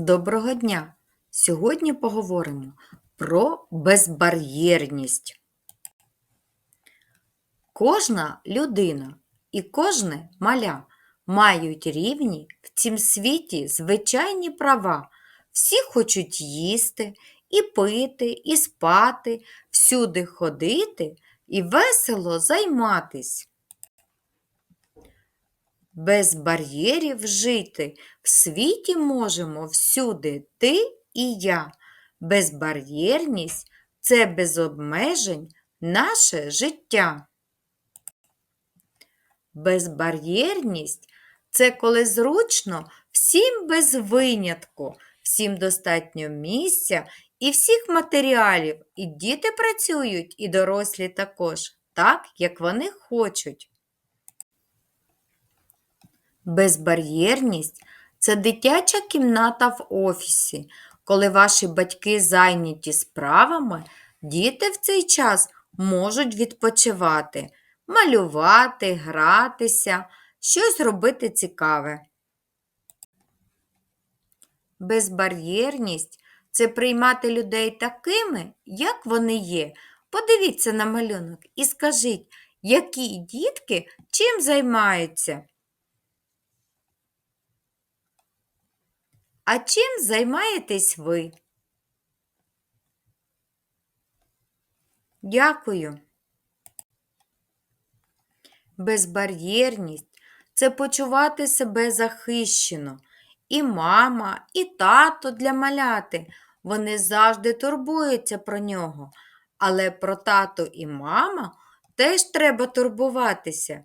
Доброго дня! Сьогодні поговоримо про безбар'єрність. Кожна людина і кожне маля мають рівні в цім світі звичайні права. Всі хочуть їсти, і пити, і спати, всюди ходити і весело займатись. Без бар'єрів жити в світі можемо всюди ти і я. Безбар'єрність це без обмежень наше життя. Безбар'єрність це коли зручно всім без винятку, всім достатньо місця і всіх матеріалів, і діти працюють, і дорослі також, так, як вони хочуть. Безбар'єрність це дитяча кімната в офісі. Коли ваші батьки зайняті справами, діти в цей час можуть відпочивати, малювати, гратися, щось робити цікаве. Безбар'єрність це приймати людей такими, як вони є. Подивіться на малюнок і скажіть, які дітки чим займаються. А чим займаєтесь ви? Дякую. Безбар'єрність це почувати себе захищено. І мама, і тато для маляти. Вони завжди турбуються про нього. Але про тато і мама теж треба турбуватися.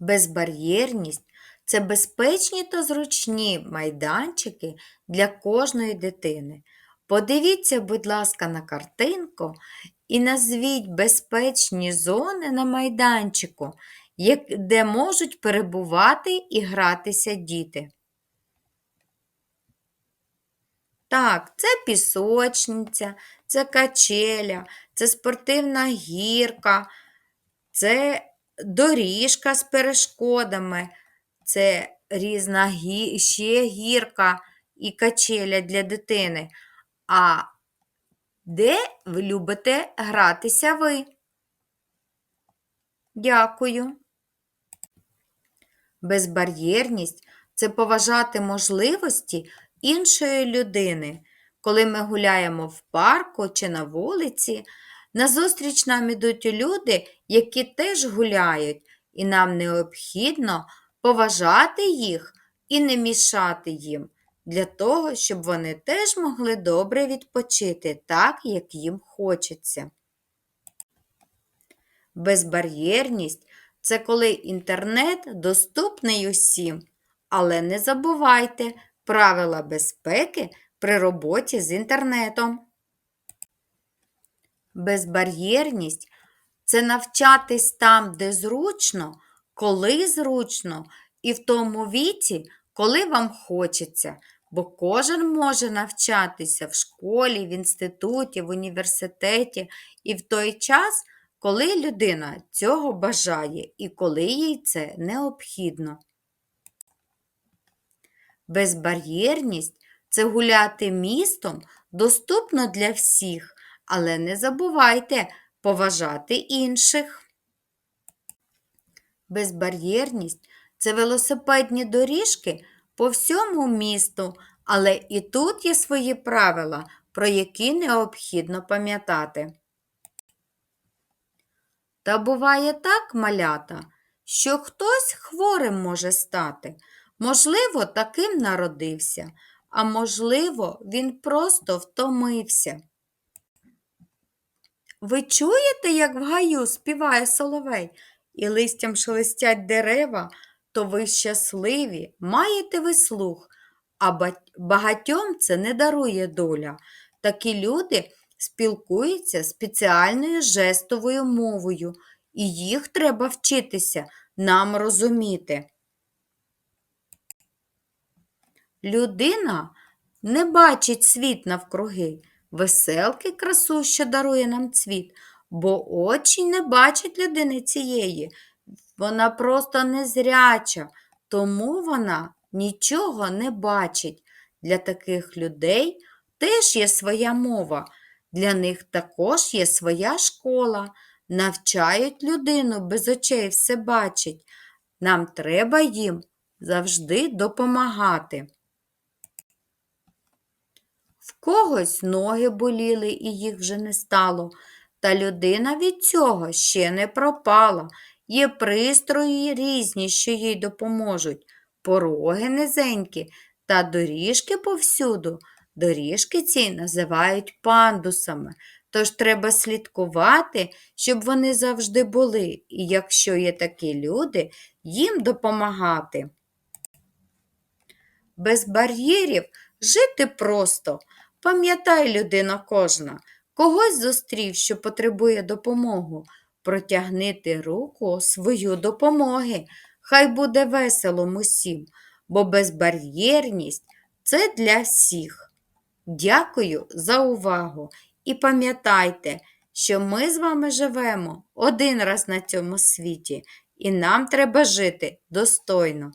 Безбар'єрність це безпечні та зручні майданчики для кожної дитини. Подивіться, будь ласка, на картинку і назвіть безпечні зони на майданчику, де можуть перебувати і гратися діти. Так, це пісочниця, це качеля, це спортивна гірка, це доріжка з перешкодами, це різна гі... ще гірка і качеля для дитини. А де ви любите гратися ви? Дякую. Безбар'єрність це поважати можливості іншої людини. Коли ми гуляємо в парку чи на вулиці, назустріч нам ідуть люди, які теж гуляють, і нам необхідно поважати їх і не мішати їм, для того, щоб вони теж могли добре відпочити так, як їм хочеться. Безбар'єрність це коли інтернет доступний усім, але не забувайте правила безпеки при роботі з інтернетом. Безбар'єрність це навчатись там, де зручно, коли зручно, і в тому віці, коли вам хочеться, бо кожен може навчатися в школі, в інституті, в університеті і в той час, коли людина цього бажає і коли їй це необхідно. Безбар'єрність це гуляти містом доступно для всіх, але не забувайте поважати інших. Безбар'єрність це велосипедні доріжки по всьому місту, але і тут є свої правила, про які необхідно пам'ятати. Та буває так, малята, що хтось хворим може стати. Можливо, таким народився, а можливо, він просто втомився. Ви чуєте, як в гаю співає соловей? І листям шелестять дерева, то ви щасливі, маєте ви слух, а багатьом це не дарує доля. Такі люди спілкуються спеціальною жестовою мовою, і їх треба вчитися нам розуміти. Людина не бачить світ навкруги, веселки красу, що дарує нам цвіт бо очі не бачать людини цієї. Вона просто незряча, тому вона нічого не бачить. Для таких людей теж є своя мова. Для них також є своя школа. Навчають людину без очей все бачить. Нам треба їм завжди допомагати. В когось ноги боліли і їх вже не стало, та людина від цього ще не пропала. Є пристрої різні, що їй допоможуть, пороги низенькі та доріжки повсюду. Доріжки ці називають пандусами, тож треба слідкувати, щоб вони завжди були, і якщо є такі люди, їм допомагати. Без бар'єрів жити просто. Пам'ятай, людина кожна, когось зустрів, що потребує допомогу. Протягни ти руку свою допомоги. Хай буде весело усім, бо безбар'єрність це для всіх. Дякую за увагу і пам'ятайте, що ми з вами живемо один раз на цьому світі, і нам треба жити достойно.